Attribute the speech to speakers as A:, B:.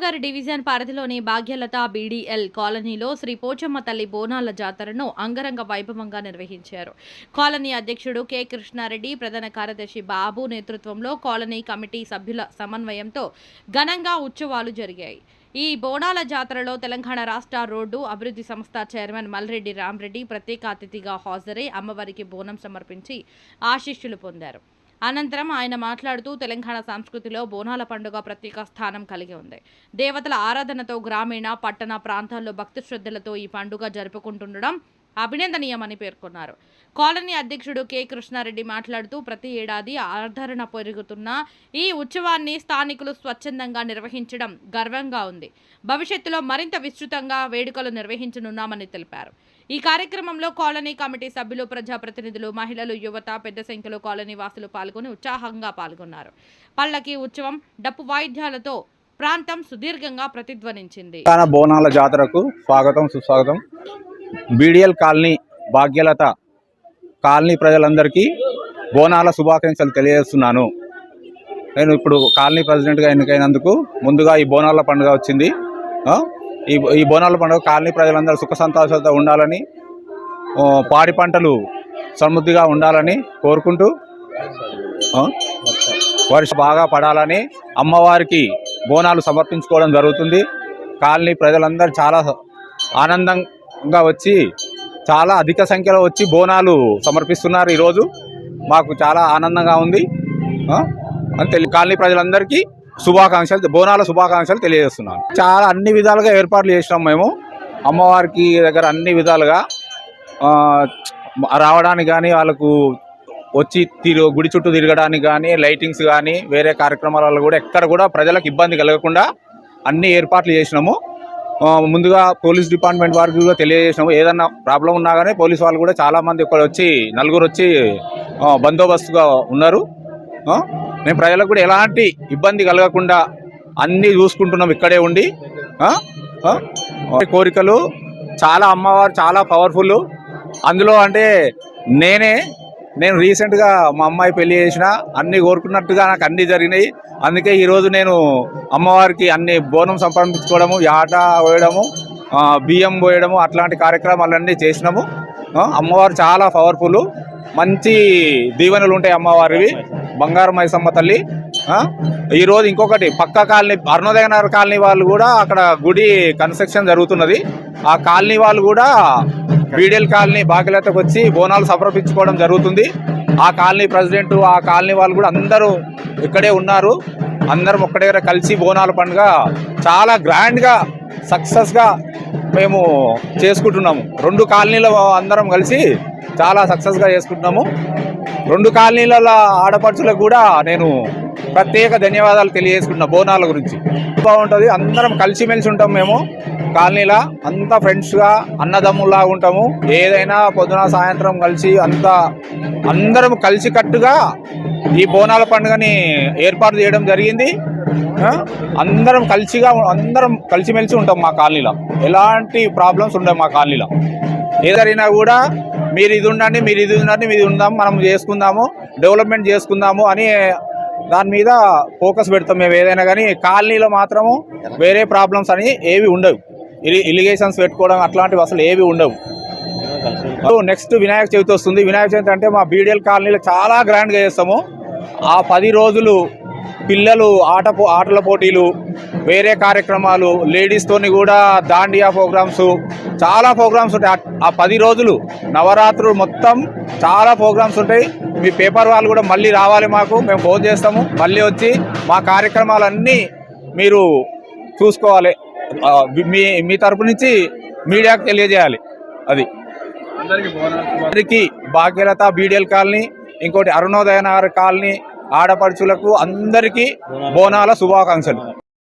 A: Karimnagar division పరిధిలోని Bhagyalatha BDL కాలనీలో శ్రీ పోచమ్మ తల్లి బోనాల జాతరను అంగరంగ వైభవంగా నిర్వహించారు. కాలనీ అధ్యక్షుడు కె. కృష్ణారెడ్డి ప్రధాన కార్యదర్శి బాబు నేతృత్వంలో కాలనీ కమిటీ సభ్యుల సమన్వయంతో ఘనంగా ఉత్సవాలు జరిగాయి. ఈ బోనాల జాతరలో తెలంగాణ రాష్ట్ర రోడ్డు అభివృద్ధి సంస్థ చైర్మన్ మల్రెడ్డి రామ్రెడ్డి ప్రత్యేక అతిథిగా హాజరై అమ్మవారికి బోనం సమర్పించి ఆశీస్సులు పొందారు. అనంతరం ఆయన మాట్లాడుతూ తెలంగాణ సంస్కృతిలో బోనాల పండుగ ప్రత్యేక స్థానం కలిగి ఉంది. దేవతల ఆరాధనతో గ్రామీణ పట్టణ ప్రాంతాల్లో భక్తి శ్రద్ధలతో ఈ పండుగ జరుపుకుంటుండడం అభినందనీయమని పేర్కొన్నారు. కాలనీ అధ్యక్షుడు కె. కృష్ణారెడ్డి మాట్లాడుతూ ప్రతి ఏడాది ఆదరణ పెరుగుతున్న ఈ ఉత్సవాన్ని స్థానికులు స్వచ్ఛందంగా నిర్వహించడం గర్వంగా ఉంది. భవిష్యత్తులో మరింత విస్తృతంగా వేడుకలు నిర్వహించనున్నామని తెలిపారు. ఈ కార్యక్రమంలో కాలనీ కమిటీ సభ్యులు ప్రజాప్రతినిధులు మహిళలు యువత పెద్ద సంఖ్యలో కాలనీ వాసులు పాల్గొని ఉత్సాహంగా పాల్గొన్నారు. పల్లకి ఉత్సవం డప్పు వాయిద్యాలతో ప్రాంతం సుదీర్ఘంగా ప్రతిధ్వనించింది.
B: బోనాల జాతరకు స్వాగతం సుస్వాగతం. బీడిఎల్ కాలనీ భాగ్యలత కాలనీ ప్రజలందరికీ బోనాల శుభాకాంక్షలు తెలియజేస్తున్నాను. నేను ఇప్పుడు కాలనీ ప్రెసిడెంట్గా ఎన్నికైనందుకు ముందుగా ఈ బోనాల పండుగ వచ్చింది. ఈ ఈ బోనాల పండుగ కాలనీ ప్రజలందరూ సుఖ సంతోషాలతో ఉండాలని పాడి పంటలు సమృద్ధిగా ఉండాలని కోరుకుంటూ వర్ష బాగా పడాలని అమ్మవారికి బోనాలు సమర్పించుకోవడం జరుగుతుంది. కాలనీ ప్రజలందరూ చాలా ఆనందంగా వచ్చి చాలా అధిక సంఖ్యలో వచ్చి బోనాలు సమర్పిస్తున్నారు ఈరోజు. మాకు చాలా ఆనందంగా ఉంది. అని తెలి కాలనీ ప్రజలందరికీ శుభాకాంక్షలు బోనాల శుభాకాంక్షలు తెలియజేస్తున్నాను. చాలా అన్ని విధాలుగా ఏర్పాట్లు చేసినాం మేము. అమ్మవారికి దగ్గర అన్ని విధాలుగా రావడానికి కానీ వాళ్ళకు వచ్చి తిరు గుడి చుట్టూ తిరగడానికి కానీ లైటింగ్స్ కానీ వేరే కార్యక్రమాలలో కూడా ఎక్కడ కూడా ప్రజలకు ఇబ్బంది కలగకుండా అన్ని ఏర్పాట్లు చేసినాము. ముందుగా పోలీస్ డిపార్ట్మెంట్ వారికి కూడా తెలియజేసినాము. ఏదన్నా ప్రాబ్లం ఉన్నా కానీ పోలీస్ వాళ్ళు కూడా చాలామంది ఇక్కడ వచ్చి నలుగురు వచ్చి బందోబస్తుగా ఉన్నారు. మేము ప్రజలకు కూడా ఎలాంటి ఇబ్బంది కలగకుండా అన్నీ చూసుకుంటున్నాం ఇక్కడే ఉండి. కోరికలు చాలా అమ్మవారు చాలా పవర్ఫుల్. అందులో అంటే నేనే నేను రీసెంట్గా మా అమ్మాయి పెళ్ళి చేసిన అన్నీ కోరుకున్నట్టుగా నాకు అన్ని జరిగినాయి. అందుకే ఈరోజు నేను అమ్మవారికి అన్ని బోనం సంపాదించుకోవడము యాట పోయడము బియ్యం పోయడము అట్లాంటి కార్యక్రమాలన్నీ చేసినాము. అమ్మవారు చాలా పవర్ఫుల్. మంచి దీవెనలు ఉంటాయి అమ్మవారివి. బంగారు మైసమ్మ తల్లి ఈరోజు ఇంకొకటి పక్క కాలనీ అరుణోదయ నగర్ కాలనీ వాళ్ళు కూడా అక్కడ గుడి కన్స్ట్రక్షన్ జరుగుతున్నది. ఆ కాలనీ వాళ్ళు కూడా బీడిఎల్ కాలనీ బాగిలతకు వచ్చి బోనాలు సమర్పించుకోవడం జరుగుతుంది. ఆ కాలనీ ప్రెసిడెంట్ ఆ కాలనీ వాళ్ళు కూడా అందరూ ఇక్కడే ఉన్నారు. అందరం ఒక్కడే దగ్గర కలిసి బోనాల పండుగ చాలా గ్రాండ్గా సక్సెస్గా మేము చేసుకుంటున్నాము. రెండు కాలనీల అందరం కలిసి చాలా సక్సెస్గా చేసుకుంటున్నాము. రెండు కాలనీల ఆడపడుచులకు కూడా నేను ప్రత్యేక ధన్యవాదాలు తెలియజేసుకుంటున్నా బోనాల గురించి. బాగుంటుంది. అందరం కలిసిమెలిసి ఉంటాం మేము. కాలనీలా అంతా ఫ్రెండ్స్గా అన్నదమ్ములా ఉంటాము. ఏదైనా పొద్దున సాయంత్రం కలిసి అంతా అందరం కలిసికట్టుగా ఈ బోనాల పండుగని ఏర్పాటు చేయడం జరిగింది. అందరం కలిసిగా అందరం కలిసిమెలిసి ఉంటాం మా కాలనీలో. ఎలాంటి ప్రాబ్లమ్స్ ఉండవు మా కాలనీలో. ఏదైనా కూడా మీరు ఇది ఉండండి మీరు ఇది ఉండండి మీరు ఉందాం మనం చేసుకుందాము డెవలప్మెంట్ చేసుకుందాము అని దాని మీద ఫోకస్ పెడతాం మేము ఏదైనా కానీ. కాలనీలో మాత్రము వేరే ప్రాబ్లమ్స్ అని ఏవి ఉండవు. ఇరి ఇరిగేషన్స్ పెట్టుకోవడం అట్లాంటివి అసలు ఏవి ఉండవు. నెక్స్ట్ వినాయక చవితి వస్తుంది. వినాయక చవితి అంటే మా బీడిఎల్ కాలనీలో చాలా గ్రాండ్గా చేస్తాము. ఆ పది రోజులు పిల్లలు ఆట ఆటల పోటీలు వేరే కార్యక్రమాలు లేడీస్తోని కూడా దాండియా ప్రోగ్రామ్స్ చాలా ప్రోగ్రామ్స్ ఉంటాయి. ఆ- పది రోజులు నవరాత్రులు మొత్తం చాలా ప్రోగ్రామ్స్ ఉంటాయి. మీ పేపర్ వాళ్ళు కూడా మళ్ళీ రావాలి మాకు. మేము ఫోన్ చేస్తాము. మళ్ళీ వచ్చి మా కార్యక్రమాలన్నీ మీరు చూసుకోవాలి. మీ మీ తరపు నుంచి మీడియాకు తెలియజేయాలి. అది. అందరికీ భాగ్యలత బీడిఎల్ కాలనీ ఇంకోటి అరుణోదయ నగర్ కాలనీ ఆడపడుచులకు అందరికీ బోనాల శుభాకాంక్షలు.